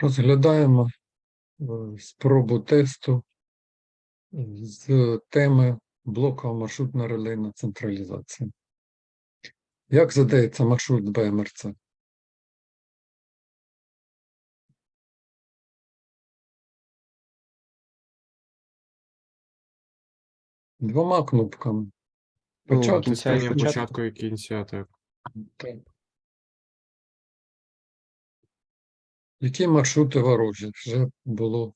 Розглядаємо е, спробу тесту з теми блокова маршрутна релейна централізація. Як задається маршрут БМРЦ? Двома кнопками. Ну, кінця і початку. початку і кінця, так. Так. Які маршрути ворожі? Вже було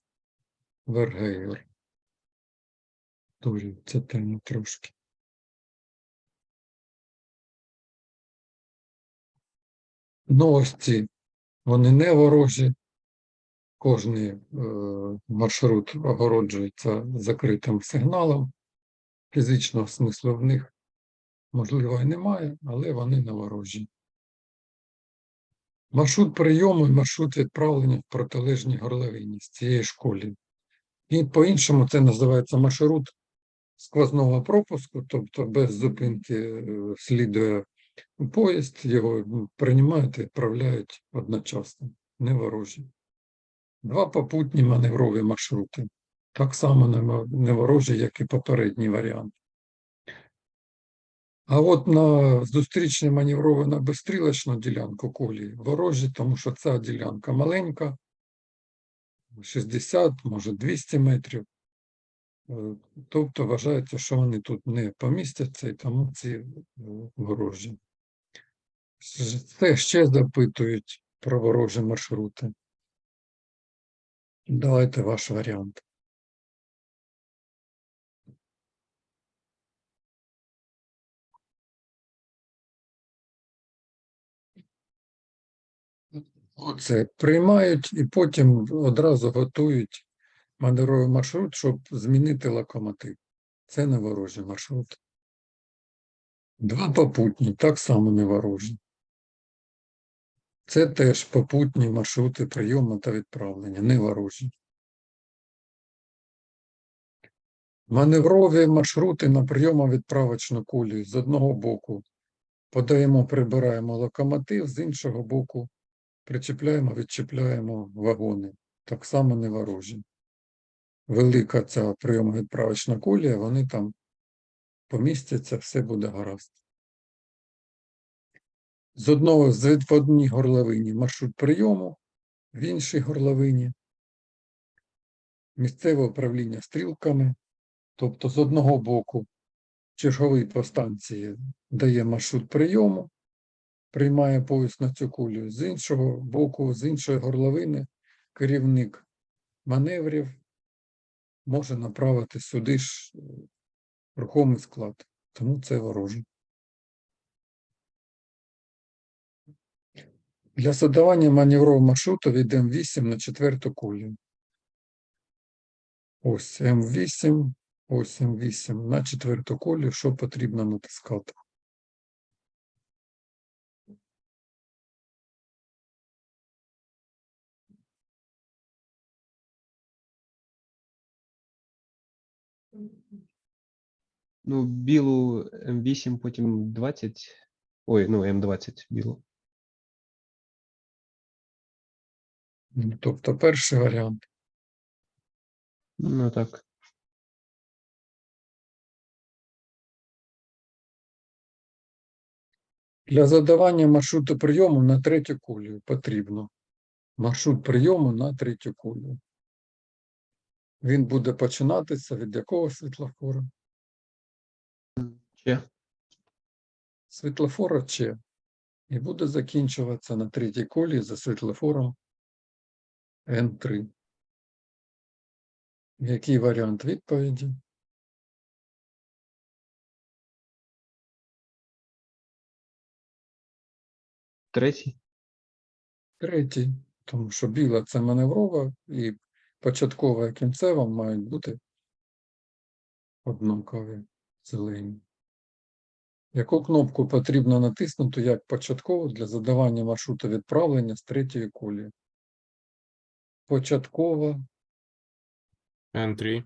Вергейор. Дуже це тема трошки. Ну, ось ці, вони не ворожі. Кожний е, маршрут огороджується закритим сигналом. Фізичного смислу в них, можливо, і немає, але вони не ворожі. Маршрут прийому і маршрут відправлення в протилежній горловині з цієї школи. І по-іншому це називається маршрут сквозного пропуску, тобто без зупинки е, слідує поїзд, його приймають і відправляють одночасно, не ворожі. Два попутні маневрові маршрути. Так само не ворожі, як і попередній варіант. А от на зустрічне маневрове на безстрілочну ділянку колії ворожі, тому що ця ділянка маленька, 60, може 200 метрів. Е, Тобто вважається, що вони тут не помістяться, і тому ці е, ворожі. Це ще запитують про ворожі маршрути. Давайте ваш варіант. Оце приймають і потім одразу готують маневровий маршрут, щоб змінити локомотив. Це не ворожий маршрут. Два попутні, так само не ворожі. Це теж попутні маршрути прийому та відправлення, не ворожі. Маневрові маршрути на прийомо-відправочну колію з одного боку подаємо, прибираємо локомотив, з іншого боку причіпляємо, відчіпляємо вагони. Так само не ворожі. Велика ця прийомо-відправочна колія, вони там помістяться, все буде гаразд. З одного з одній горловині маршрут прийому, в іншій горловині місцеве управління стрілками, тобто з одного боку черговий по станції дає маршрут прийому, приймає поїзд на цю кулю, з іншого боку, з іншої горловини керівник маневрів може направити сюди ж е, рухомий склад, тому це вороже. Для задавання маневрового маршруту від М8 на четверту кулю. Ось М8, ось М8 на четверту колію, що потрібно натискати. Ну, білу М8, потім 20. Ой, ну, М20 білу. Ну, Тобто перший варіант. Ну так. Для задавання маршруту прийому на третю колію потрібно маршрут прийому на третю колію. Він буде починатися від якого світлофора? Ще. Світлофора Ч. І буде закінчуватися на третій колії за світлофором Н3. Який варіант відповіді? Третій. Третій, тому що біла це маневрова і початкова і кінцева мають бути однакові зелені. Яку кнопку потрібно натиснути як початкову для задавання маршруту відправлення з третьої колії? Початкова N3.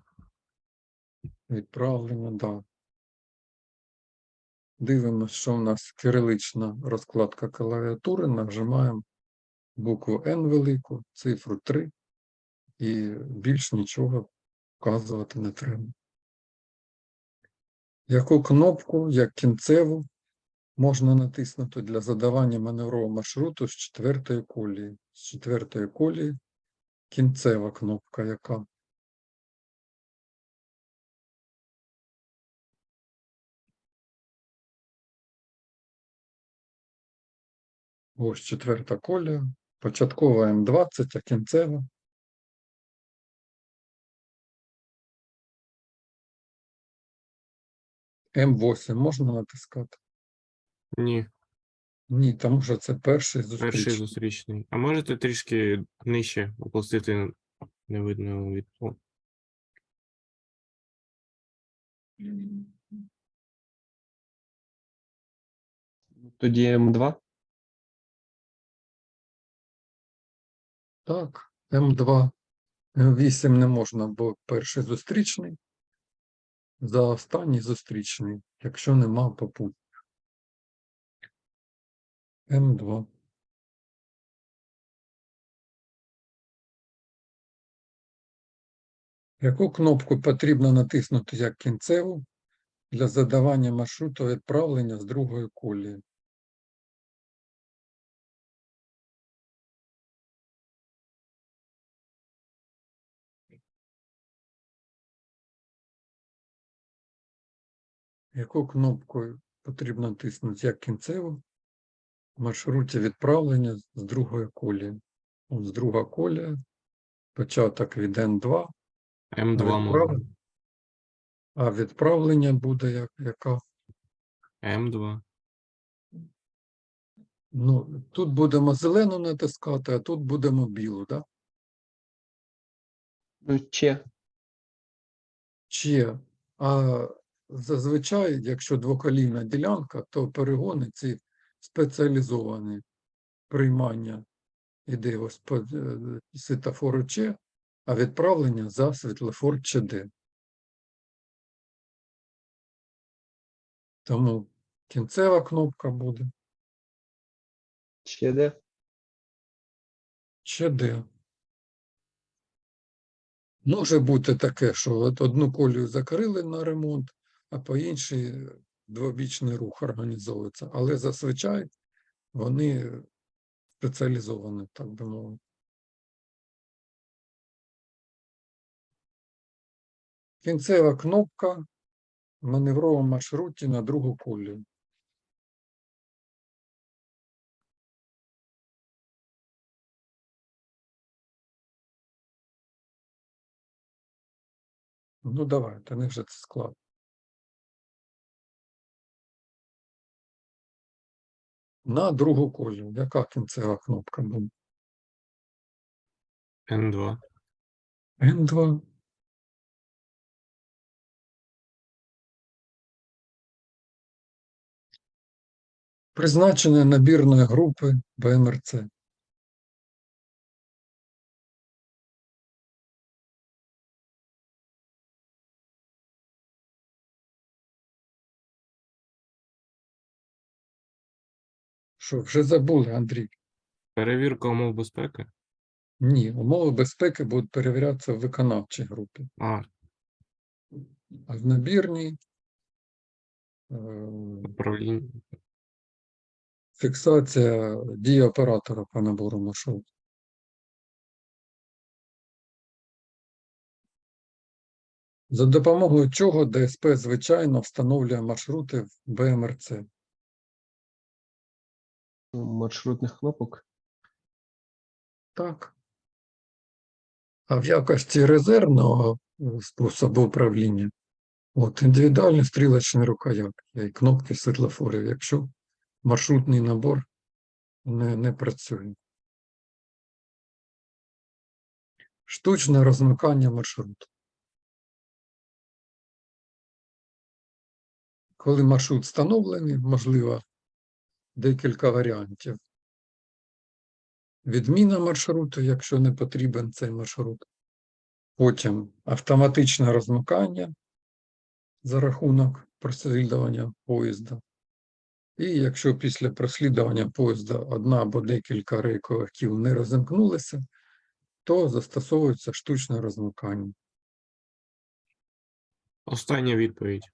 відправлення, да. Дивимося, що в нас кирилична розкладка клавіатури, нажимаємо букву N велику, цифру 3, і більш нічого вказувати не треба. Яку кнопку, як кінцеву, можна натиснути для задавання маневрового маршруту з четвертої колії? З четвертої колії кінцева кнопка яка? Ось четверта колія, початкова М20, а кінцева. М8 можна натискати? Ні, Ні, тому що це перший зустрічний. перший зустрічний. А можете трішки нижче опустити не видно від. О, Тоді М2. Так, М2. М8 не можна, бо перший зустрічний. За останній зустрічний, якщо нема попутних. М2. Яку кнопку потрібно натиснути як кінцеву для задавання маршруту відправлення з другої колії? Яку кнопку потрібно натиснути як кінцеву в маршруті відправлення з другої колії? Ось друга колія, початок від Н2, М2 можна. відправлення? а відправлення буде як, яка? М2. Ну, тут будемо зелену натискати, а тут будемо білу, да? Ну, Че. Чи, а зазвичай, якщо двоколійна ділянка, то перегони ці спеціалізовані приймання іде ось по е, Ч, а відправлення за світлофор ЧД. Тому кінцева кнопка буде Че де? ЧД. Може бути таке, що от одну колію закрили на ремонт, а по іншій двобічний рух організовується. Але зазвичай вони спеціалізовані, так би мовити. Кінцева кнопка в маневровому маршруті на другу колію. Ну, давайте, не вже це складно. На другу колію. Яка кінцева кнопка буде? Н2. N2. Призначення набірної групи БМРЦ. Що, вже забули, Андрій? Перевірка умов безпеки. Ні, умови безпеки будуть перевірятися в виконавчій групі. А, А в набірній е, управління. фіксація дії оператора по набору маршруту. За допомогою чого ДСП звичайно встановлює маршрути в БМРЦ. Маршрутних кнопок. Так. А в якості резервного е, способу управління от індивідуальні стрілочні рукоятки і кнопки світлофорів, якщо маршрутний набор не, не працює. Штучне розмикання маршруту. Коли маршрут встановлений, можливо декілька варіантів. Відміна маршруту, якщо не потрібен цей маршрут. Потім автоматичне розмикання за рахунок прослідування поїзда. І якщо після прослідування поїзда одна або декілька рейкових кіл не розімкнулися, то застосовується штучне розмикання. Остання відповідь.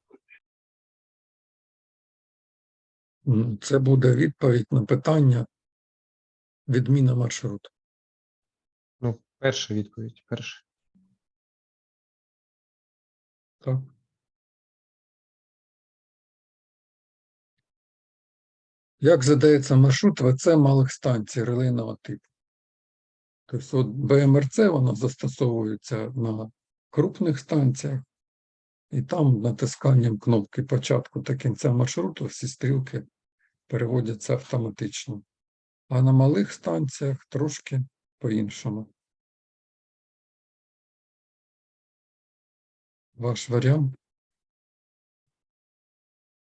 Це буде відповідь на питання відміна маршруту. Ну, перша відповідь. Перша. Так? Як задається маршрут ВЦ малих станцій релейного типу? Тобто от БМРЦ воно застосовується на крупних станціях, і там натисканням кнопки початку та кінця маршруту всі стрілки переводяться автоматично. А на малих станціях трошки по-іншому. Ваш варіант?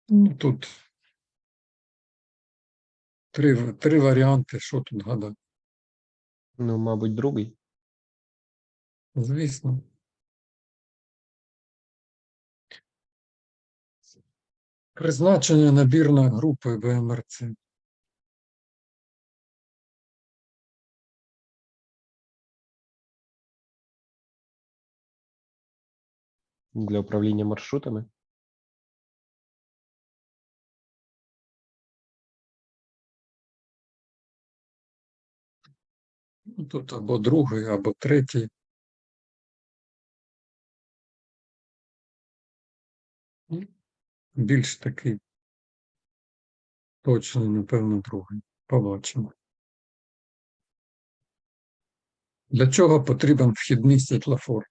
Ну, тут три, три варіанти, що тут гадати. Ну, мабуть, другий. Звісно. Призначення набірної групи БМРЦ. Для управління маршрутами. Ну, Тут або другий, або третій. Більш такий. Точно, напевно, другий. Побачимо. Для чого потрібен вхідний світлофор?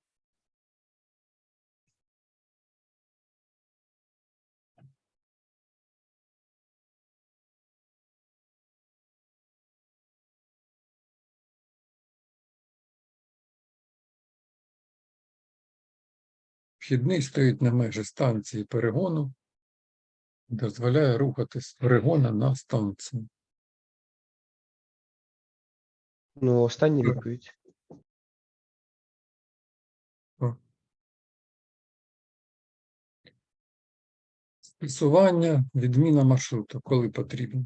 Вхідний стоїть на межі станції перегону, дозволяє рухатись Орегона на станцію. Ну, остання Так. відповідь. Списування, відміна маршруту, коли потрібно.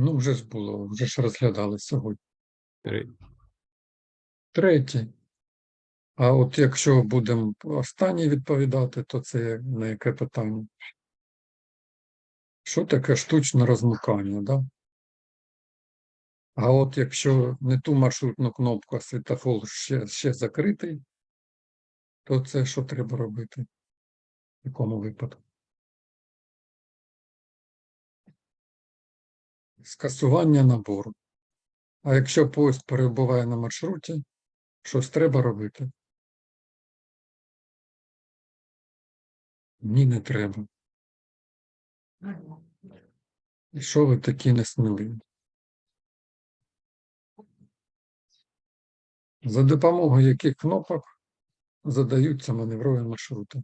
Ну, вже ж було, вже ж розглядали сьогодні. Третє. А от якщо будемо останнє відповідати, то це на яке питання? Що таке штучне розмикання, да? А от якщо не ту маршрутну кнопку, а світофор ще, ще закритий, то це що треба робити? В якому випадку? Скасування набору. А якщо поїзд перебуває на маршруті, щось треба робити? Ні, не треба. І що ви такі несміливі? За допомогою яких кнопок задаються маневрові маршрути?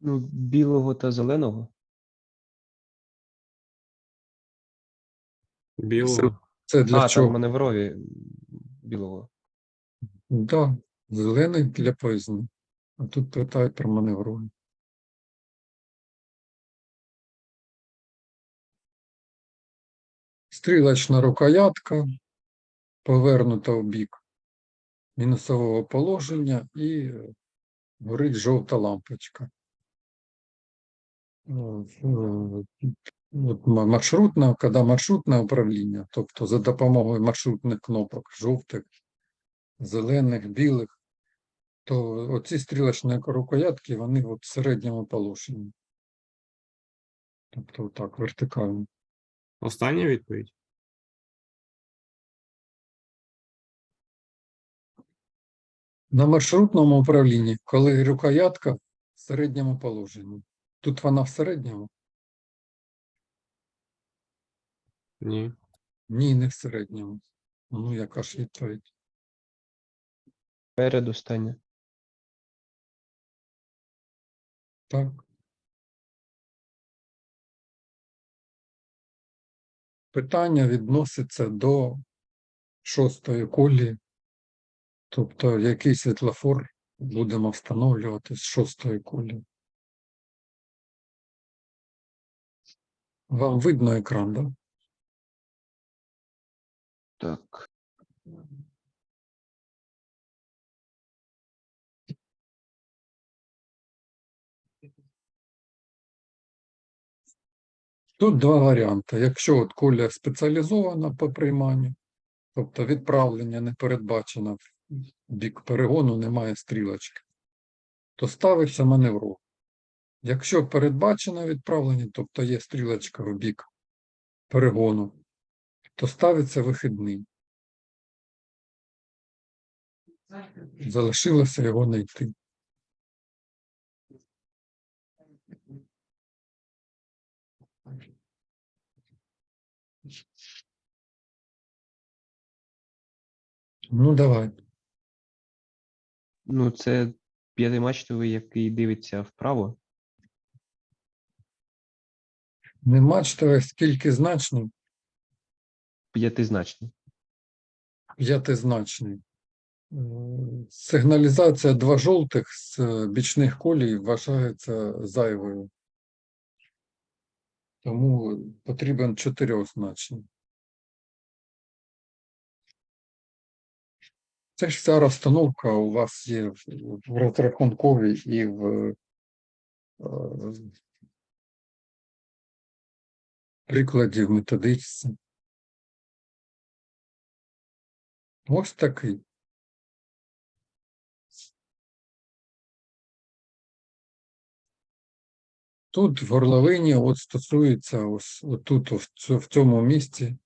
Ну, білого та зеленого. Білого. Це для а, чого? там маневрові білого. Да, зелений для поїзду. А тут питають про маневрові. Стрілочна рукоятка повернута в бік мінусового положення і горить жовта лампочка. Е, е, Маршрутне, коли маршрутне управління, тобто за допомогою маршрутних кнопок жовтих, зелених, білих, то оці стрілочні рукоятки, вони в середньому положенні. Тобто так, вертикально. Остання відповідь. На маршрутному управлінні, коли рукоятка в середньому положенні. Тут вона в середньому? Ні. Ні, не в середньому. Ну, яка ж відповідь? Передостання. Так. Питання відноситься до шостої колії тобто який світлофор будемо встановлювати з шостої колії. Вам видно екран, да? Так. Тут два варіанти. Якщо от колія спеціалізована по прийманню, тобто відправлення не передбачено в бік перегону, немає стрілочки, то ставиться маневру. Якщо передбачено відправлення, тобто є стрілочка в бік перегону, то ставиться вихідний. Залишилося його знайти. Ну, давай. Ну, це п'ятимачтовий, який дивиться вправо. Не мачтове, скільки значний, П'ятизначний. п'ятизначний. Е, Сигналізація два жовтих з е, бічних колій вважається зайвою. Тому потрібен чотирьохзначний. Це ж вся розстановка у вас є в розрахунковій і в е, прикладі в методичці. Ось такий. Тут в горловині от стосується ось тут, в цьому місці,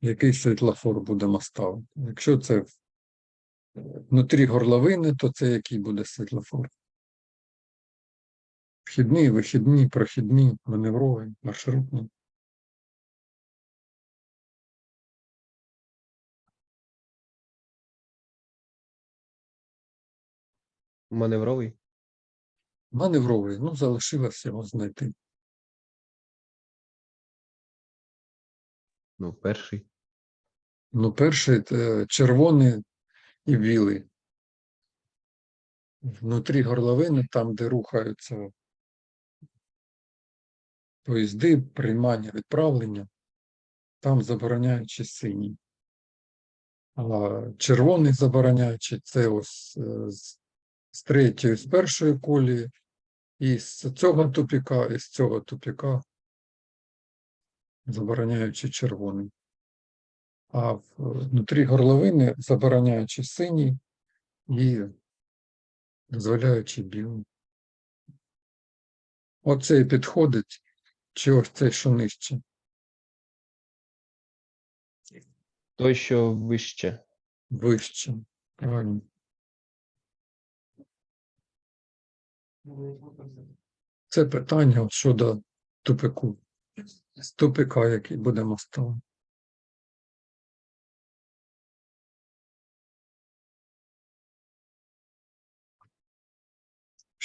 який світлофор будемо ставити. Якщо це внутрі горловини, то це який буде світлофор? Вхідний, вихідний, прохідний, маневровий, маршрутний. Маневровий. Маневровий, ну, залишилось його знайти. Ну, перший. Ну, перший е, червоний і білий. Внутрі горловини, там, де рухаються поїзди, приймання, відправлення, там забороняючи синій. А червоний забороняючий це ось е, з, з третьої, з першої колії, і з цього тупіка, і з цього тупіка, забороняючи червоний. А внутрі горловини забороняючи синій і дозволяючи білий. Оцей підходить, чи ось цей, що нижче. Той, що вище. Вище. Правильно. Це питання щодо тупику. З тупика, який будемо ставити.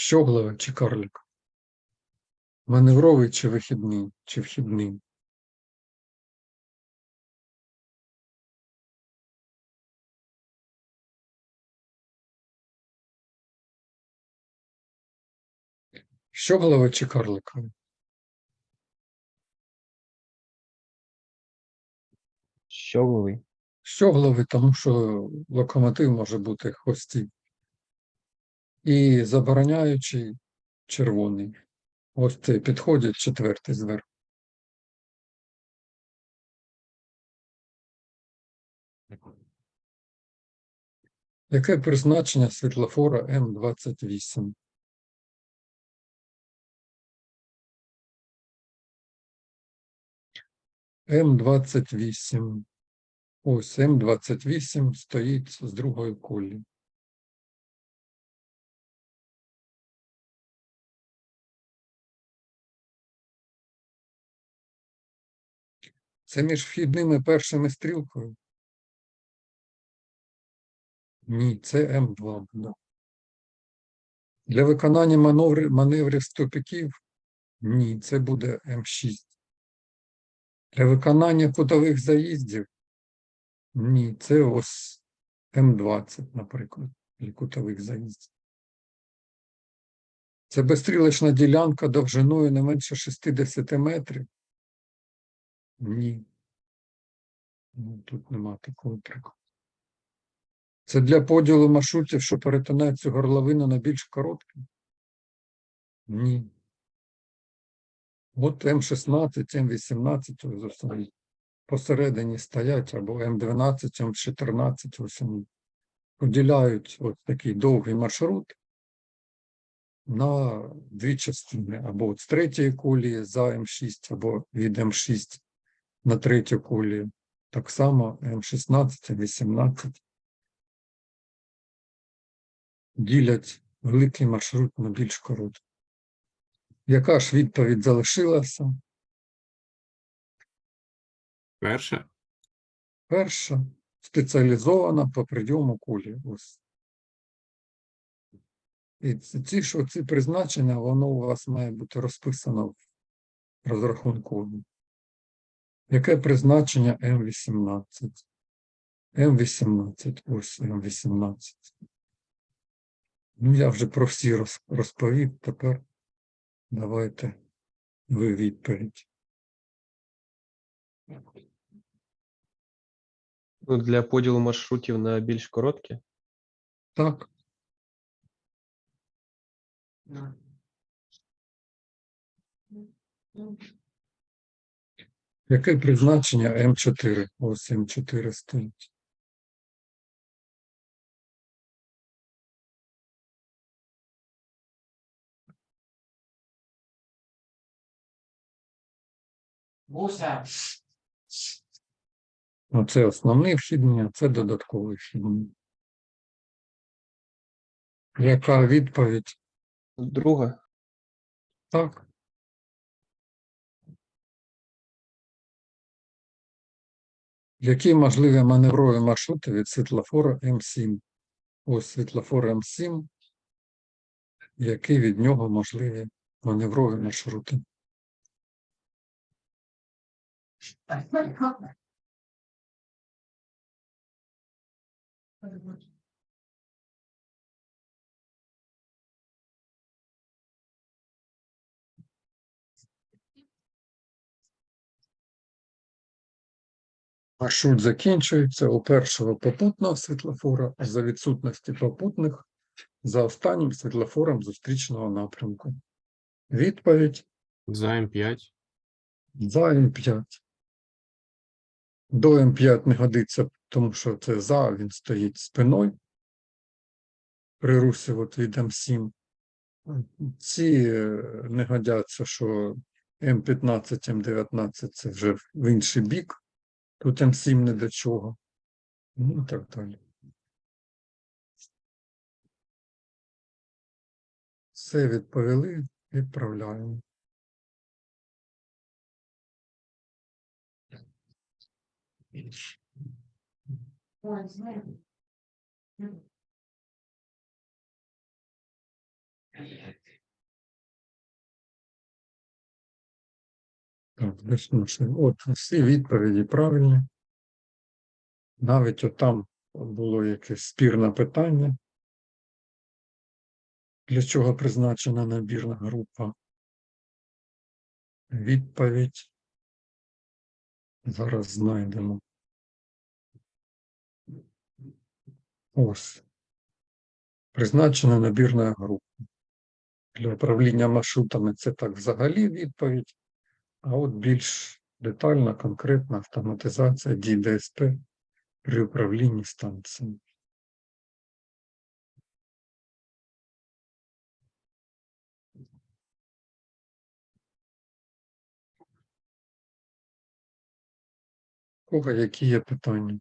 Щоглове чи карлик? Маневровий чи вихідний, чи вхідний? Щоглове чи карликове? Щогловий. Щогловий, тому що локомотив може бути хвостів. І забороняючий червоний. Ось це підходить четвертий зверху. Яке призначення світлофора М28? М28. Ось М28 стоїть з другої колії. Це між вхідними першими стрілкою? Ні, це М2 буде. Для виконання маневрів, маневрів з ні, це буде М6. Для виконання кутових заїздів ні, це ось М20, наприклад, для кутових заїздів. Це безстрілочна ділянка довжиною не менше 60 метрів. Ні. Ну, тут нема такого прикладу. Це для поділу маршрутів, що перетинають цю горловину на більш короткі? Ні. От М16, М18 ось ось посередині стоять, або М12, М14, ось поділяють от такий довгий маршрут на дві частини, або з третьої колії за М6, або від М6 на третю колію. Так само М16, М18 ділять великий маршрут на більш короткий. Яка ж відповідь залишилася? Перше. Перша спеціалізована по прийому кулі. Ось. І ці, ці призначення, воно у вас має бути розписано в розрахунку. Яке призначення М18? М18, ось М18. Ну, я вже про всі розповів, тепер давайте ви відповідь. Ну, для поділу маршрутів на більш короткі. Так, яке призначення М4? Ось М4 стоїть. Ну, це основний вхідний, а це додатковий вхідний. Яка відповідь? Друга. Так. Які можливі маневрові маршрути від світлофора М7? Ось світлофор М7. Які від нього можливі маневрові маршрути? Маршрут закінчується у першого попутного світлофора, а за відсутності попутних за останнім світлофором зустрічного напрямку. Відповідь За М5. за М5. До М5 не годиться, тому що це за, він стоїть спиною. При русі от від М7. Ці е, не годяться, що М15, М19 це вже в інший бік. Тут М7 не до чого. Ну так далі. Все відповіли, відправляємо. Так, От всі відповіді правильні. Навіть отам було якесь спірне питання. Для чого призначена набірна група? Відповідь. Зараз знайдемо. Ось. Призначена набірна група. Для управління маршрутами це так взагалі відповідь. А от більш детальна, конкретна автоматизація дій при управлінні станціями. У Кого які є питання?